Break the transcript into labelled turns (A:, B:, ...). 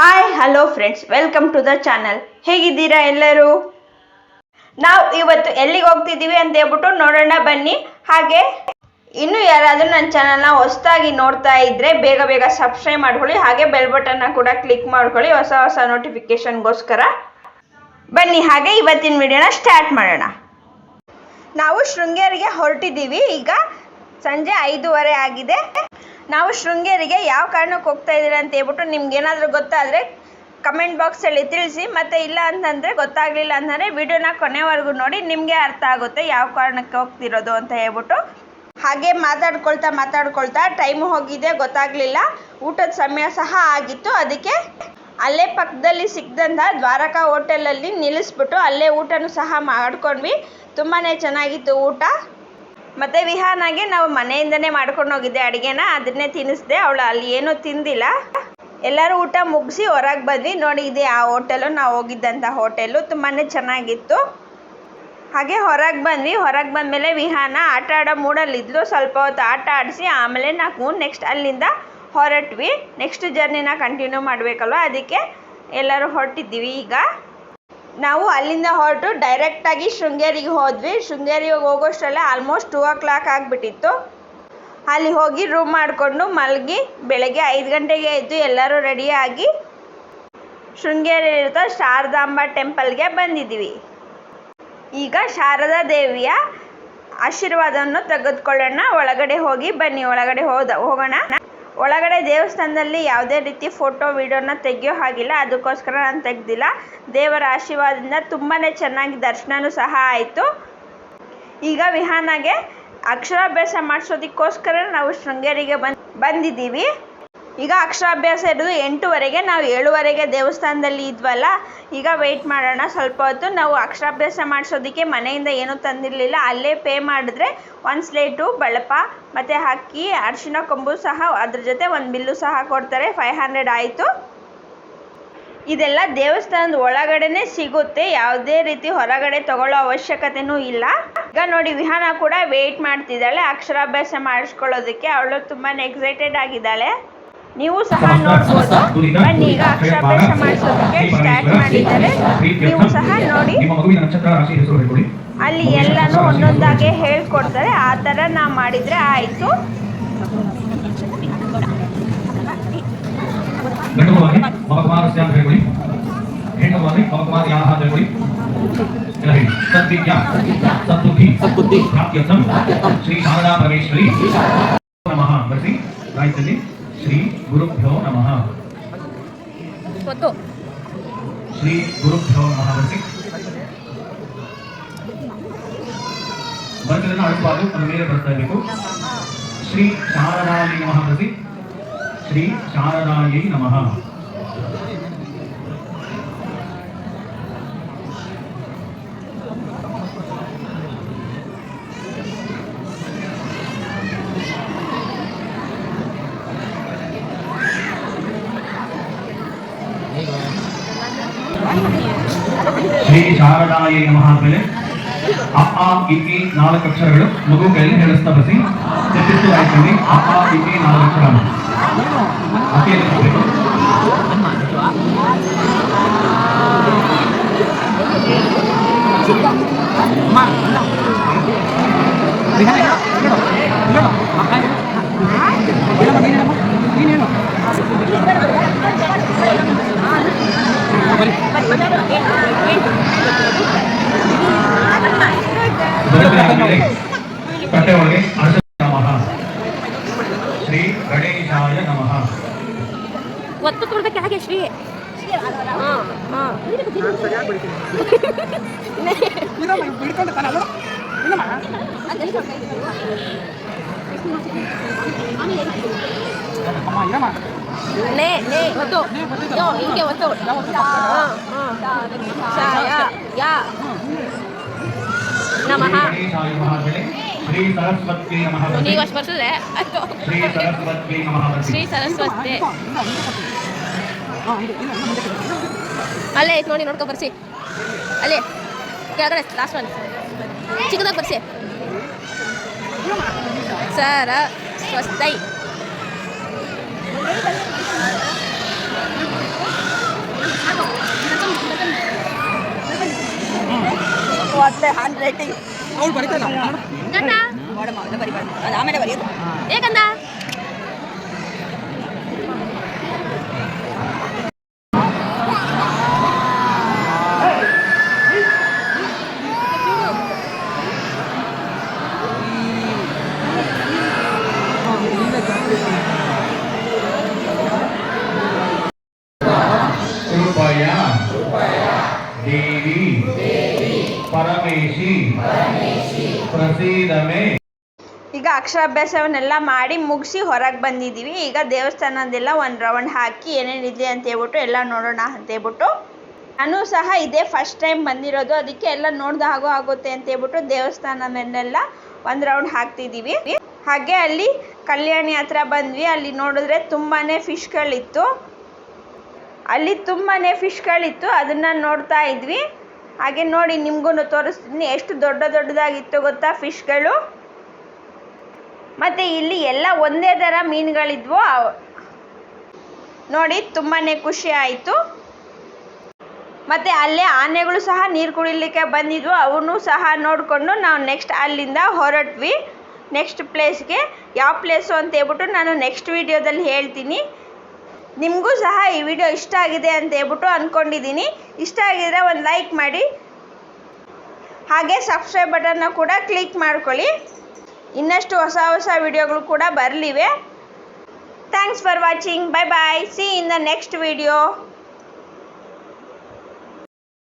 A: Hi hello friends welcome to the channel ಹೇಗಿದ್ದೀರಾ ಎಲ್ಲರೂ? ನಾವು ಇವತ್ತು ಎಲ್ಲಿಗೆ ಹೋಗ್ತಿದ್ದೀವಿ ಅಂತ ಹೇಳ್ಬಿಟ್ಟು ನೋಡೋಣ ಬನ್ನಿ. ಹಾಗೆ ಇನ್ನು ಯಾರಾದರೂ ನನ್ನ ಚಾನಲ್ನ ಹೊಸದಾಗಿ ನೋಡ್ತಾ ಇದ್ರೆ ಬೇಗ ಬೇಗ ಸಬ್ಸ್ಕ್ರೈಬ್ ಮಾಡ್ಕೊಳ್ಳಿ. ಹಾಗೆ ಬೆಲ್ ಬಟನ್ನ ಕೂಡ ಕ್ಲಿಕ್ ಮಾಡ್ಕೊಳ್ಳಿ. ಹೊಸ ಹೊಸ ನೋಟಿಫಿಕೇಶನ್ಗೋಸ್ಕರ ಬನ್ನಿ, ಹಾಗೆ ಇವತ್ತಿನ ವಿಡಿಯೋನ ಸ್ಟಾರ್ಟ್ ಮಾಡೋಣ. ನಾವು ಶೃಂಗೇರಿಗೆ ಹೊರಟಿದ್ದೀವಿ. ಈಗ ಸಂಜೆ ಐದೂವರೆ ಆಗಿದೆ. ನಾವು ಶೃಂಗೇರಿಗೆ ಯಾವ ಕಾರಣಕ್ಕೆ ಹೋಗ್ತಾ ಇದ್ದೀರಾ ಅಂತ ಹೇಳ್ಬಿಟ್ಟು ನಿಮ್ಗೆ ಏನಾದರೂ ಗೊತ್ತಾದರೆ ಕಮೆಂಟ್ ಬಾಕ್ಸಲ್ಲಿ ತಿಳಿಸಿ, ಮತ್ತು ಇಲ್ಲ ಅಂತಂದರೆ ಗೊತ್ತಾಗಲಿಲ್ಲ ಅಂತಂದರೆ ವಿಡಿಯೋನ ಕೊನೆವರೆಗೂ ನೋಡಿ, ನಿಮಗೆ ಅರ್ಥ ಆಗುತ್ತೆ ಯಾವ ಕಾರಣಕ್ಕೆ ಹೋಗ್ತಿರೋದು ಅಂತ ಹೇಳ್ಬಿಟ್ಟು. ಹಾಗೆ ಮಾತಾಡ್ಕೊಳ್ತಾ ಮಾತಾಡ್ಕೊಳ್ತಾ ಟೈಮ್ ಹೋಗಿದೆ, ಗೊತ್ತಾಗಲಿಲ್ಲ. ಊಟದ ಸಮಯ ಸಹ ಆಗಿತ್ತು, ಅದಕ್ಕೆ ಅಲ್ಲೇ ಪಕ್ಕದಲ್ಲಿ ಸಿಕ್ಕಿದಂಥ ದ್ವಾರಕಾ ಹೋಟೆಲಲ್ಲಿ ನಿಲ್ಲಿಸ್ಬಿಟ್ಟು ಅಲ್ಲೇ ಊಟನೂ ಸಹ ಮಾಡ್ಕೊಂಡ್ವಿ. ತುಂಬಾ ಚೆನ್ನಾಗಿತ್ತು ಊಟ. ಮತ್ತು ವಿಹಾನಾಗೆ ನಾವು ಮನೆಯಿಂದನೇ ಮಾಡ್ಕೊಂಡು ಹೋಗಿದ್ದೆ ಅಡುಗೆನ, ಅದನ್ನೇ ತಿನ್ನಿಸ್ದೆ. ಅವಳು ಅಲ್ಲಿ ಏನೂ ತಿಂದಿಲ್ಲ. ಎಲ್ಲರೂ ಊಟ ಮುಗಿಸಿ ಹೊರಗೆ ಬಂದ್ವಿ. ನೋಡಿ, ಇದೆ ಆ ಹೋಟೆಲು, ನಾವು ಹೋಗಿದ್ದಂಥ ಹೋಟೆಲು. ತುಂಬಾ ಚೆನ್ನಾಗಿತ್ತು. ಹಾಗೆ ಹೊರಗೆ ಬಂದ್ವಿ. ಹೊರಗೆ ಬಂದಮೇಲೆ ವಿಹಾನ ಆಟ ಆಡೋ ಮೂಡಲ್ಲಿದ್ಲು. ಸ್ವಲ್ಪ ಹೊತ್ತು ಆಟ ಆಡಿಸಿ ಆಮೇಲೆ ನಾವು ನೆಕ್ಸ್ಟ್ ಅಲ್ಲಿಂದ ಹೊರಟ್ವಿ. ನೆಕ್ಸ್ಟ್ ಜರ್ನಿನ ಕಂಟಿನ್ಯೂ ಮಾಡಬೇಕಲ್ವ? ಅದಕ್ಕೆ ಎಲ್ಲರೂ ಹೊರಟಿದ್ದೀವಿ ಈಗ. ನಾವು ಅಲ್ಲಿಂದ ಹೊರಟು ಡೈರೆಕ್ಟಾಗಿ ಶೃಂಗೇರಿಗೆ ಹೋದ್ವಿ. ಶೃಂಗೇರಿಗೆ ಹೋಗೋಷ್ಟರಲ್ಲೇ ಆಲ್ಮೋಸ್ಟ್ ಟೂ ಓ ಕ್ಲಾಕ್ ಆಗಿಬಿಟ್ಟಿತ್ತು. ಅಲ್ಲಿ ಹೋಗಿ ರೂಮ್ ಮಾಡಿಕೊಂಡು ಮಲಗಿ ಬೆಳಗ್ಗೆ ಐದು ಗಂಟೆಗೆ ಎದ್ದು ಎಲ್ಲರೂ ರೆಡಿಯಾಗಿ ಶೃಂಗೇರಿಯಲ್ಲಿರೋ ಶಾರದಾಂಬ ಟೆಂಪಲ್ಗೆ ಬಂದಿದ್ದೀವಿ. ಈಗ ಶಾರದಾ ದೇವಿಯ ಆಶೀರ್ವಾದವನ್ನು ತೆಗೆದುಕೊಳ್ಳೋಣ. ಒಳಗಡೆ ಹೋಗಿ ಬನ್ನಿ. ಒಳಗಡೆ ಹೋದ ಹೋಗೋಣ. ಒಳಗಡೆ ದೇವಸ್ಥಾನದಲ್ಲಿ ಯಾವುದೇ ರೀತಿ ಫೋಟೋ, ವಿಡಿಯೋನ ತೆಗೆಯೋ ಹಾಗಿಲ್ಲ. ಅದಕ್ಕೋಸ್ಕರ ನಾನು ತೆಗ್ದಿಲ್ಲ. ದೇವರ ಆಶೀರ್ವಾದದಿಂದ ತುಂಬಾ ಚೆನ್ನಾಗಿ ದರ್ಶನವೂ ಸಹ ಆಯಿತು. ಈಗ ವಿಹಾನಗೆ ಅಕ್ಷರಾಭ್ಯಾಸ ಮಾಡಿಸೋದಕ್ಕೋಸ್ಕರ ನಾವು ಶೃಂಗೇರಿಗೆ ಬಂದು, ಬಂದಿದ್ದೀವಿ. ಈಗ ಅಕ್ಷರಾಭ್ಯಾಸ ಇರೋದು ಎಂಟುವರೆಗೆ, ನಾವು ಏಳುವರೆಗೆ ದೇವಸ್ಥಾನದಲ್ಲಿ ಇದ್ವಲ್ಲ, ಈಗ ವೆಯ್ಟ್ ಮಾಡೋಣ. ಸ್ವಲ್ಪ ಹೊತ್ತು ನಾವು ಅಕ್ಷರಾಭ್ಯಾಸ ಮಾಡಿಸೋದಕ್ಕೆ ಮನೆಯಿಂದ ಏನೂ ತಂದಿರಲಿಲ್ಲ. ಅಲ್ಲೇ ಪೇ ಮಾಡಿದ್ರೆ ಒಂದು ಸ್ಲೇಟು ಬಳಪ, ಮತ್ತು ಅಕ್ಕಿ ಅರಿಶಿನ ಕೊಂಬು ಸಹ ಅದ್ರ ಜೊತೆ ಒಂದು ಬಿಲ್ಲು ಸಹ ಕೊಡ್ತಾರೆ. ಫೈವ್ ಹಂಡ್ರೆಡ್ ಆಯಿತು. ಇದೆಲ್ಲ ದೇವಸ್ಥಾನದ ಒಳಗಡೆನೆ ಸಿಗುತ್ತೆ. ಯಾವುದೇ ರೀತಿ ಹೊರಗಡೆ ತಗೊಳ್ಳೋ ಅವಶ್ಯಕತೆನೂ ಇಲ್ಲ. ಈಗ ನೋಡಿ, ವಿಹಾನ ಕೂಡ ವೆಯ್ಟ್ ಮಾಡ್ತಿದ್ದಾಳೆ. ಅಕ್ಷರಾಭ್ಯಾಸ ಮಾಡಿಸ್ಕೊಳ್ಳೋದಕ್ಕೆ. ಅವಳು ತುಂಬಾ ಎಕ್ಸೈಟೆಡ್ ಆಗಿದ್ದಾಳೆ. ನೀವು ಸಹ ನೋಡ್ಬೋದು. ಬನ್ನಿ ಈಗ ಅಕ್ಷರಾಭ್ಯಾಸ ಮಾಡಿಸೋದಕ್ಕೆ ಸ್ಟಾರ್ಟ್ ಮಾಡಿದ್ದಾರೆ. ನೀವು ಸಹ ನೋಡಿ.
B: ನಿಮ್ಮ ಮಗುವಿನ ನಕ್ಷತ್ರ ರಾಶಿ ಹೆಸರು ಹೇಳ್ಕೊಳ್ಳಿ
A: ಅಲ್ಲಿ ಎಲ್ಲಾನು ಒಂದೊಂದಾಗೆ ಹೇಳ್ಕೊಡ್ತಾರೆ. ಆ ಥರ ನಾ ಮಾಡಿದರೆ ಆಯಿತು.
B: ಶ್ರೀ ಶಾರದಾ ಪರಮೇಶ್ವರಿ. ನಮಃ. ಬರ್ಸಿ ಗಾಯತ್ರಿ ಶ್ರೀ ಗುರುಭ್ಯೋ ನಮಃ
C: ಗೊತ್ತು
B: ಶ್ರೀ ಗುರುಭ್ಯೋ ನಮಃ ಬರ್ಸಿ ಬರ್ತಿದ್ದನ್ನು ಅಳಿಸಬಾರ್ದು ಅದು ಮೇಲೆ ಬರ್ತಾ ಇರಬೇಕು ಶ್ರೀ ಶಾರದಾಯಿ ನಮಃ ಬರ್ಸಿ ಶ್ರೀ ಶಾರದಾಯಿ ನಮಃ ಶ್ರೀ ಶಾರದಾಯಿ ನಮಃ ಆದ್ಮೇಲೆ ಅ ಆ ಇ ಈ ನಾಲ್ಕು ಅಕ್ಷರಗಳು ಮಗು ಕೈಯಲ್ಲಿ ಹೇಳಿಸ್ತಾ ಬಸಿ ತೆತ್ತಿತ್ತು ಆಯ್ತಲ್ಲಿ ಅ ಆ ಇ ಈ ನಾಲ್ಕು ಅಕ್ಷರ ಅತಿಯಲ್ಲಿ ಬರಬೇಕು ಬೆಳಕಿನಾದ್ಮೇಲೆ ಕಟ್ಟೆ ಒಳಗೆ ನಮಃ. ಶ್ರೀ ಗಣೇಶಾಯ ನಮಃ.
C: ಒತ್ತು ಕೊಡ್ಬೇಕು ಹಾಗೆ ಶ್ರೀ. ನೇ ನೇ ಒತ್ತು. ಯೋ, ಹಿಂಗೆ ಒತ್ತು. ಶಾಯ ಯಾ
B: ಬರ್ಸಿ.
C: ನೀವು ಅಷ್ಟು ಬರ್ತದೆ
B: ಶ್ರೀ ಸರಸ್ವತಿ ನಮಃ.
C: ಶ್ರೀ ಸರಸ್ವತಿ ಅಲ್ಲೇ ಐತೆ ನೋಡಿ ನೋಡ್ಕೊ ಬರ್ಸಿ. ಅಲ್ಲೇ ಕೆಳಗಡೆ ಲಾಸ್ಟ್ ಒನ್ ಚಿಕ್ಕದಾಗಿ ಬರ್ಸಿ. ಸರ ಸ್ವಸ್ಥೈ
D: ಮೂವತ್ತೆ ಹ್ಯಾಂಡ್ ರೈಟಿಂಗ್
C: ಗಂಡ
D: ನೋಡಮ್ಮ ಅದು ಬರಿಬಾರ್ದು ಅದು ಆಮೇಲೆ ಬರೆಯೋದು
C: ಏಕಂದ
B: ಕೃಪಯ ದೇವಿ ಪರಮೇಶಿ. ಪ್ರಸೀದಮೆ
A: ಈಗ ಅಕ್ಷರಾಭ್ಯಾಸವನ್ನೆಲ್ಲ ಮಾಡಿ ಮುಗಿಸಿ ಹೊರಗೆ ಬಂದಿದ್ದೀವಿ. ಈಗ ದೇವಸ್ಥಾನದೆಲ್ಲ ಒಂದು ರೌಂಡ್ ಹಾಕಿ ಏನೇನಿದೆ ಅಂತ ಹೇಳ್ಬಿಟ್ಟು ಎಲ್ಲ ನೋಡೋಣ ಅಂತ ಹೇಳ್ಬಿಟ್ಟು. ನಾನು ಸಹ ಇದೇ ಫಸ್ಟ್ ಟೈಮ್ ಬಂದಿರೋದು. ಅದಕ್ಕೆ ಎಲ್ಲ ನೋಡ್ದ ಹಾಗೋ ಆಗುತ್ತೆ ಅಂತ ಹೇಳ್ಬಿಟ್ಟು ದೇವಸ್ಥಾನದನ್ನೆಲ್ಲ ಒಂದು ರೌಂಡ್ ಹಾಕ್ತಿದ್ದೀವಿ. ಹಾಗೆ ಅಲ್ಲಿ ಕಲ್ಯಾಣಿ ಹತ್ರ ಬಂದ್ವಿ. ಅಲ್ಲಿ ನೋಡಿದ್ರೆ ತುಂಬಾ ಫಿಶ್ಗಳಿತ್ತು ಅಲ್ಲಿ ತುಂಬಾ ಫಿಶ್ಗಳಿತ್ತು ಅದನ್ನು ನೋಡ್ತಾ ಇದ್ವಿ. ಹಾಗೆ ನೋಡಿ ನಿಮಗೂ ತೋರಿಸ್ತೀನಿ ಎಷ್ಟು ದೊಡ್ಡ ದೊಡ್ಡದಾಗಿತ್ತು ಗೊತ್ತಾ ಫಿಶ್ಗಳು? ಮತ್ತೆ ಇಲ್ಲಿ ಎಲ್ಲ ಒಂದೇ ಥರ ಮೀನುಗಳಿದ್ವು ನೋಡಿ ತುಂಬಾ ಖುಷಿ ಆಯಿತು. ಮತ್ತೆ ಅಲ್ಲೇ ಆನೆಗಳು ಸಹ ನೀರು ಕುಡಿಲಿಕ್ಕೆ ಬಂದಿದ್ವು ಅವನು ಸಹ ನೋಡಿಕೊಂಡು ನಾವು ನೆಕ್ಸ್ಟ್ ಅಲ್ಲಿಂದ ಹೊರಟ್ವಿ. ನೆಕ್ಸ್ಟ್ ಪ್ಲೇಸ್ಗೆ ಯಾವ ಪ್ಲೇಸು ಅಂತ ಹೇಳ್ಬಿಟ್ಟು ನಾನು ನೆಕ್ಸ್ಟ್ ವಿಡಿಯೋದಲ್ಲಿ ಹೇಳ್ತೀನಿ. ನಿಮಗೂ ಸಹ ಈ ವಿಡಿಯೋ ಇಷ್ಟ ಆಗಿದೆ ಅಂತ ಹೇಳ್ಬಿಟ್ಟು ಅಂದ್ಕೊಂಡಿದ್ದೀನಿ ಇಷ್ಟ ಆಗಿದ್ರೆ ಒಂದು ಲೈಕ್ ಮಾಡಿ. ಹಾಗೆ ಸಬ್ಸ್ಕ್ರೈಬ್ ಬಟನ್ನ ಕೂಡ ಕ್ಲಿಕ್ ಮಾಡ್ಕೊಳ್ಳಿ. ಇನ್ನಷ್ಟು ಹೊಸ ಹೊಸ ವಿಡಿಯೋಗಳು ಕೂಡ ಬರಲಿವೆ. Thanks for watching bye bye see in the next video